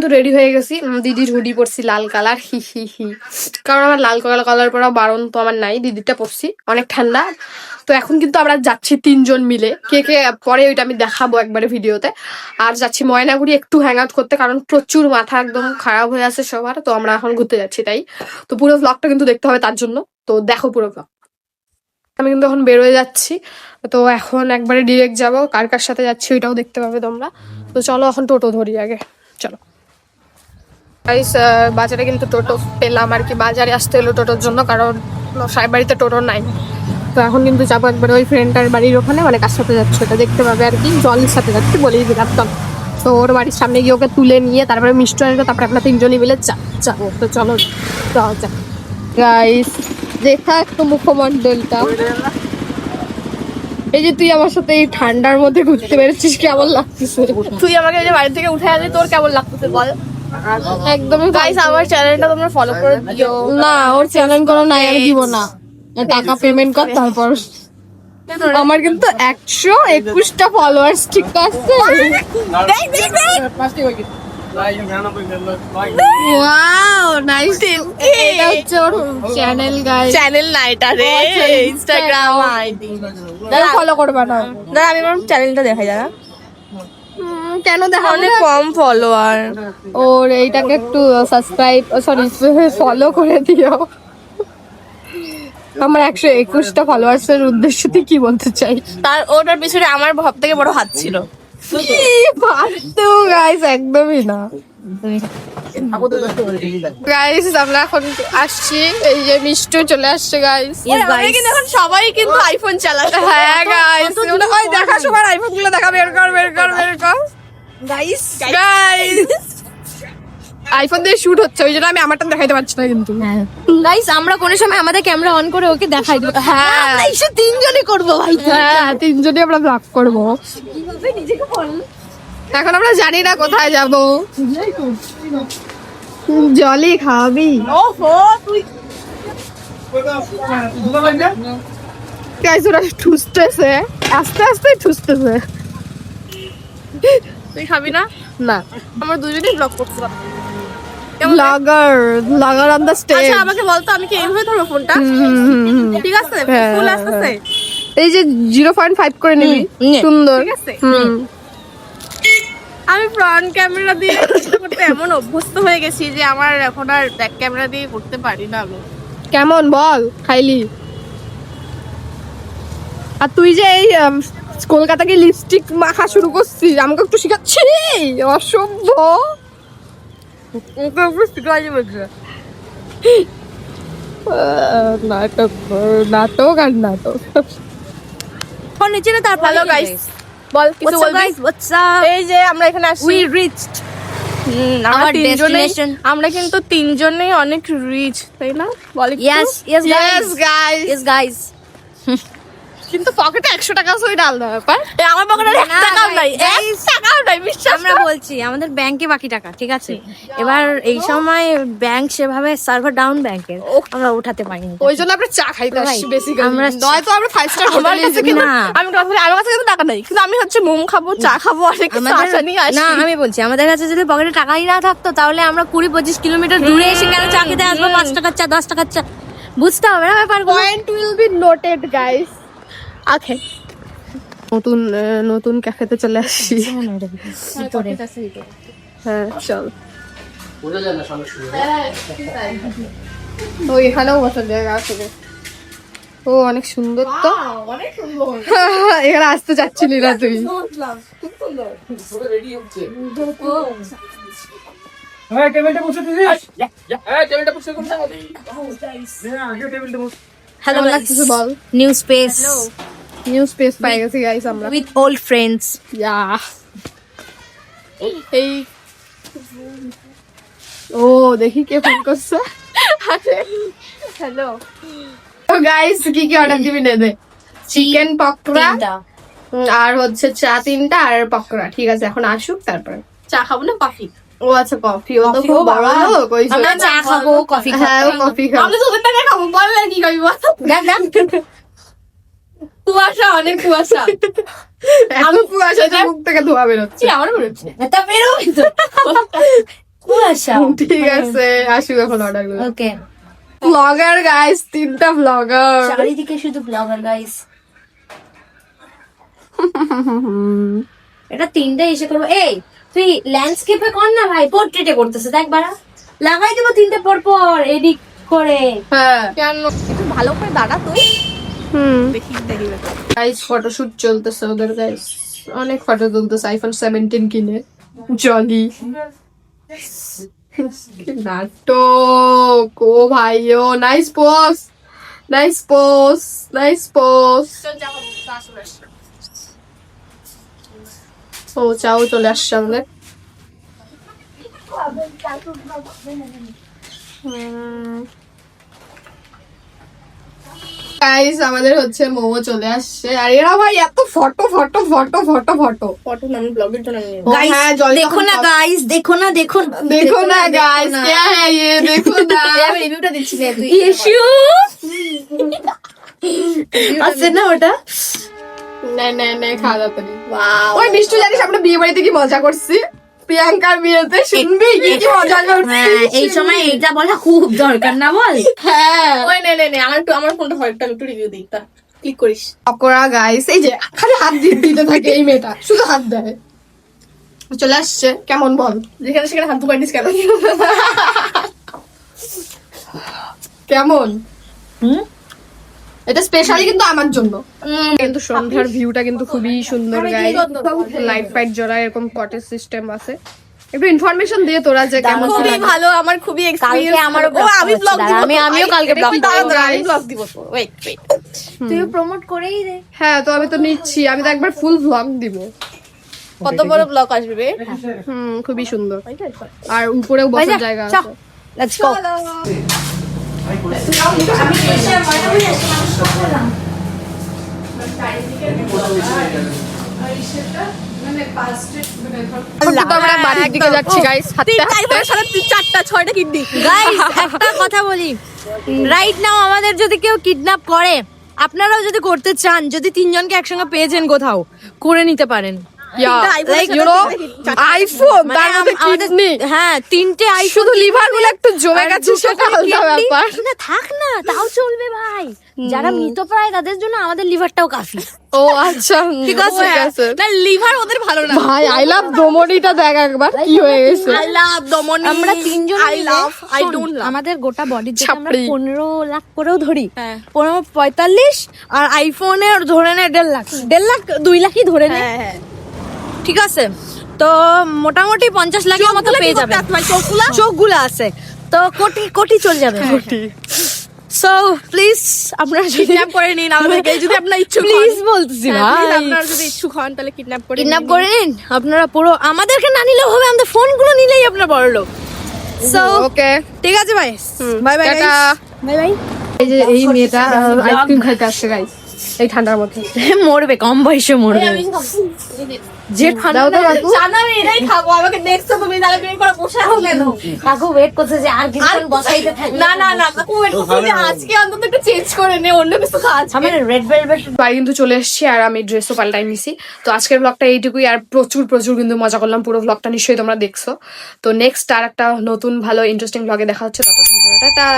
কিন্তু রেডি হয়ে গেছি। দিদির হুডি পরছি, লাল কালার হি হি হি। কারণ আমার লাল কালার কালার পরা বারণ তো আমার নাই, দিদিরটা পরছি, অনেক ঠান্ডা। তো এখন কিন্তু আমরা যাচ্ছি তিনজন মিলে। কে কে পরে ওইটা আমি দেখাবো একবারে ভিডিওতে। আর যাচ্ছি ময়নাগুড়ি একটু হ্যাং আউট করতে, কারণ প্রচুর মাথা একদম খারাপ হয়ে আছে সবার, তো আমরা এখন ঘুরতে যাচ্ছি তাই। তো পুরো ব্লগটা কিন্তু দেখতে হবে তার জন্য। তো দেখো পুরো ব্লগ আমি কিন্তু এখন বেরোয় যাচ্ছি। তো এখন একবারে ডিরেক্ট যাব, কার কার সাথে যাচ্ছি ওইটাও দেখতে পাবে তোমরা। তো চলো এখন টোটো ধরি আগে। চলো। গাইস বাজারে কিন্তু টোটো পেলাম আর কি। বাজারে আসতে হলো টোটোর জন্য, কারণ সাহেব বাড়িতে টোটো নাই। তো এখন কিন্তু যাব একবার ওই ফ্রেন্ডটার বাড়ির ওখানে মানে কার সাথে যাচ্ছে ওটা দেখতে পাবে আর কি। জলের সাথে যাচ্ছে, বলেই দিলাম, চলো। তো ওর বাড়ির সামনে গিয়ে ওকে তুলে নিয়ে তারপরে মিষ্টি আনবে তারপরে আমরা তিনজনই মিলে যা যাব তো চলো যাও যা গাইস দেখা একটু মুখমণ্ডলটা। এই যে তুই আমার সাথে এই ঠান্ডার মধ্যে ঘুরতে পেরেছিস কেমন লাগতেছে? তুই আমাকে যে বাড়ি থেকে উঠে আনলি তোর কেমন লাগতেছে বল? একদমই গাইস আমার চ্যানেলটা তোমরা ফলো করে দিও। না ওর চ্যানেল কোনো নাই আমি দিব না। টাকা পেমেন্ট কর তারপর আমার কিন্তু একশো একুশটা ফলোয়ার্স ঠিক আছে? ওয়াও নাইস এটা হচ্ছে ওর চ্যানেল গাইস চ্যানেল না এটা রে ইনস্টাগ্রাম আইডি ফলো করবে না। দাদা আমি আমার চ্যানেলটা দেখাই দাদা। কেন দেখা অনেক কম ফলোয়ার ওর এইটাকে একটু সাবস্ক্রাইব সরি ফলো করে দিও। আমার একশো একুশটা ফলোয়ার্স এর উদ্দেশ্য তুই কি বলতে চাই? তার ওটার পিছনে আমার সব থেকে বড় হাত ছিল। পারতো গাইস একদমই না। গাইস আমরা এখন আসছি এই যে মিষ্টু চলে আসছে গাইস কিন্তু এখন সবাই কিন্তু আইফোন চালাচ্ছে। হ্যাঁ গাইস ওই দেখা সবার আইফোনগুলো দেখা বের কর বের কর বের কর। গাইস গাইস আইফোন দিয়ে শুট হচ্ছে ওই জন্য আমি আমারটা দেখাইতে পারছি না কিন্তু। গাইস আমরা কোনো সময় আমাদের ক্যামেরা অন করে ওকে দেখাই দেবো। হ্যাঁ। এসে তিনজনই করব ভাই। হ্যাঁ তিনজনই আমরা ব্লগ করব। এখন আমরা জানি না কোথায় যাব। জলই খাওয়াবি ওহো তুই গাইস ওরা ঠুসতেছে। আস্তে আস্তে ঠুসতেছে। তুই খাবি না? না। আমরা দুজনেই ব্লগ করতে পারব blogger blogger on the stage আচ্ছা আমাকে বলতো আমি কি এইভাবে ধরবো ফোনটা? ঠিক আছে হ্যাঁ, ফুল আসতেছে। এই যে জিরো পয়েন্ট ফাইভ করে নিবি সুন্দর। ঠিক আছে? আমি ফ্রন্ট ক্যামেরা দিয়ে করতে এমন অভ্যস্ত হয়ে গেছি যে আমার এখন আর ব্যাক ক্যামেরা দিয়ে করতে পারি না আমি। কেমন বল খাইলি। আর তুই যে এই কলকাতা গিয়ে লিপস্টিক মাখা শুরু করছিস আমাকে একটু শিখাচ্ছি অসভ্য। নাটক নাটক আর নাটক। নিচে না তারপর হ্যালো গাইস বল কিছু up? এই যে আমরা এখানে আসছি। আমরা our আমরা কিন্তু তিনজনেই অনেক রিচ তাই না? বল। Yes, yes, Yes, guys. কিন্তু পকেটে একশো টাকা ওইটা আলাদা ব্যাপার। আমার পকেটে এক টাকাও নাই এক টাকাও নাই বিশ্বাস আমরা বলছি আমাদের ব্যাংকে বাকি টাকা ঠিক আছে? এবার এই সময় ব্যাংক সেভাবে সার্ভার ডাউন ব্যাংকের আমরা উঠাতে পারিনি। ওই জন্য আমরা চা খাইতে আসছি Right. বেসিক্যালি আমরা- নয়তো আমরা ফাইভ স্টার হোটেলে আমি কথা বলি, আমার কাছে কিন্তু টাকা নেই কিন্তু আমি হচ্ছে মোমো খাব চা খাব অনেক কিছু আশা নিয়ে আসি না আমি বলছি আমাদের কাছে যদি পকেটে টাকাই না থাকতো তাহলে আমরা কুড়ি পঁচিশ কিলোমিটার দূরে এসে কেন চা খেতে আসব? পাঁচ টাকার চা দশ টাকার চা বুঝতে হবে না ব্যাপার point will be noted guys okay নতুন নতুন ক্যাফেতে চলে আসছি হ্যাঁ চল। ও এখানেও বসার জায়গা আছে ও অনেক সুন্দর তো। অনেক সুন্দর এখানে আসতে চাচ্ছিলি না তুই। হ্যাঁ টেবিলটা বসে দিবি? হ্যাঁ টেবিলটা বসে কোন আগে টেবিলটা বসে। হ্যালো কেমন লাগতেছে বল। নিউ স্পেস নিউ স্পেস পাই গেছি গাইস আমরা উইথ ওল্ড ফ্রেন্ডস ইয়া এই ও দেখি কে ফোন করছে হ্যালো তো গাইস কি কি অর্ডার দিবি নেবে চিকেন পকোড়া আর হচ্ছে চা তিনটা আর পকোড়া। ঠিক আছে এখন আসুক তারপরে। চা খাব না? কফি। ও আচ্ছা কফি। ও তো খুব বড় লোক ওই চা খাব কফি হ্যাঁ কফি খাব। আমি তোদের টাকা খাব বল না কি খাবি বল। কুয়াশা অনেক কুয়াশা। আমি কুয়াশাতে মুখ থেকে ধোয়া বেরোচ্ছে। আমার হচ্ছে তা। বেরো ভালোবাসা ঠিক আছে আসুক এখন অর্ডার করে ওকে ব্লগার গাইস তিনটা ব্লগার চারিদিকে শুধু ব্লগার গাইস এটা তিনটে এসে করব। এই তুই ল্যান্ডস্কেপে কর না ভাই পোর্ট্রেটে করতেছে দেখ বাড়া। লাগাই দেবো তিনটে পর পর এডিট করে। হ্যাঁ। ভালো করে দাঁড়া তুই হুম। দেখি ফটোশুট চলতেছে ওদের গাইস অনেক ফটো তুলতেছে আইফোন সেভেন্টিন কিনে। জলি নাটক। ও ভাই ও nice post nice post nice post ও চাও চলে আসছে আমাদের। গাইস আমাদের হচ্ছে মোমো চলে আসছে আর এরা ভাই এত photo photo photo photo photo photo আমি ব্লগের জন্য নিয়ে ও হ্যাঁ, জল দেখো না গাইস দেখো না দেখো देखो ना गाइस क्या है ये देखो ना আমি রিভিউটা দিচ্ছি রে তুই ইস্যু আছে না ওটা नहीं नहीं नहीं খাওয়া যাবে না ওই মিষ্টু জানিস আমরা বিয়ে বাড়িতে কি মজা করছি প্রিয়াঙ্কার বিয়েতে শুনবি? কি কি মজা হ্যাঁ এই সময় এইটা বলা খুব দরকার না বল? হ্যাঁ। ওই নে নে নে আমার একটু আমার ফোনটা হয় একটা একটু রিভিউ দিই তা ক্লিক করিস। পকোড়া গাইস এই যে খালি হাত দিয়ে দিতে থাকে এই মেয়েটা শুধু হাত দেয়। চলে আসছে কেমন বল? যেখানে সেখানে হাত ধুকাই দিস কেন? কেমন? হুম? এটা স্পেশালি কিন্তু আমার জন্য। কিন্তু সন্ধ্যার ভিউটা কিন্তু খুবই সুন্দর গাইস লাইট ফাইট জ্বলা এরকম কটেজ সিস্টেম আছে। একটু ইনফরমেশন দিয়ে তোরা যে কেমন খুবই ভালো আমার খুবই এক্সপেরিয়েন্স আমারও ও আমি ব্লগ দিব আমি- আমিও কালকে দাঁড়া, দিব, আমি ব্লগ দিব ওয়েট ওয়েট তুই প্রমোট করেই দে। হ্যাঁ তো আমি তো নিচ্ছি আমি তো একবার ফুল ভ্লগ দিব। কত বড় ব্লগ আসবে? হুম খুবই সুন্দর। আর উপরেও বসার জায়গা আছে। লেটস গো আমরা বাড়ির দিকে যাচ্ছি গাইস চারটা ছয়টা কিডনি। গাইস একটা কথা বলি। রাইট নাও আমাদের যদি কেউ কিডন্যাপ করে আপনারাও যদি করতে চান যদি তিনজনকে একসঙ্গে পেয়েছেন কোথাও করে নিতে পারেন। Yeah, iPhone like you know, iPhone, মানে তার মধ্যে আম- আমাদের হ্যাঁ তিনটে আইফোন শুধু লিভারগুলো একটু জমে গেছে সেটা আলাদা ব্যাপার। না থাক না তাও চলবে ভাই। যারা মৃতপ্রায় তাদের জন্য আমাদের লিভারটাও কাফি। ও আচ্ছা ঠিক আছে ঠিক আছে। না লিভার ওদের ভালো না। ভাই আই লাভ দমনিটা দেখ একবার কি হয়ে গেছে। আই লাভ দমনি আমরা তিনজন I love I don't love আমাদের গোটা বডি আমরা ছাপড়ি। পনেরো লাখ করেও ধরি হ্যাঁ। পনেরো পঁয়তাল্লিশ আর আইফোনে ধরে নে দেড় লাখ। দেড় লাখ দুই লাখই ধরে নে। হ্যাঁ হ্যাঁ। ঠিক আছে? তো মোটামুটি পঞ্চাশ লাখের মতো পেয়ে যাবে। চোখগুলা? আছে। তো কোটি কোটি চলে যাবে সো প্লিজ আপনারা যদি কিডন্যাপ করে নিন আমাদেরকে যদি আপনার ইচ্ছুক প্লিজ বলতেছি হ্যাঁ, ভাই। আপনারা যদি ইচ্ছুক হন তাহলে কিডন্যাপ করে কিডন্যাপ করে নিন। আপনারা পুরো আমাদেরকে না নিলেও হবে আমাদের ফোনগুলো নিলেই আপনার বড় লোক। সো ওকে ঠিক আছে ভাই। বাই বাই বাই বাই এই যে এই মেয়েটা আইসক্রিম খাইতে আসছে গাইস এই ঠান্ডার মধ্যে। মরবে কম বয়সে মরবে। যে ঠান্ডা তো কাকু আমি এটাই খাব। আমাকে দেখছ তুমি তাহলে করে বসে আছো কেন? কাকু ওয়েট করছে যে আর কিছুক্ষণ বসাইতে থাকবে। না না না কাকু wait করছ আজকে অন্তত একটু চেঞ্জ করে নে অন্য কিছু রেড ভেলভেট বাড়ি কিন্তু চলে এসেছি আর আমি ড্রেসও পাল্টাই নিছি। তো আজকের ব্লগটা এইটুকুই আর প্রচুর প্রচুর কিন্তু মজা করলাম। পুরো ব্লগটা নিশ্চয়ই তোমরা দেখছ। তো নেক্সট আর একটা নতুন ভালো ইন্টারেস্টিং ব্লগে দেখা হচ্ছে। ততক্ষণ টাটা।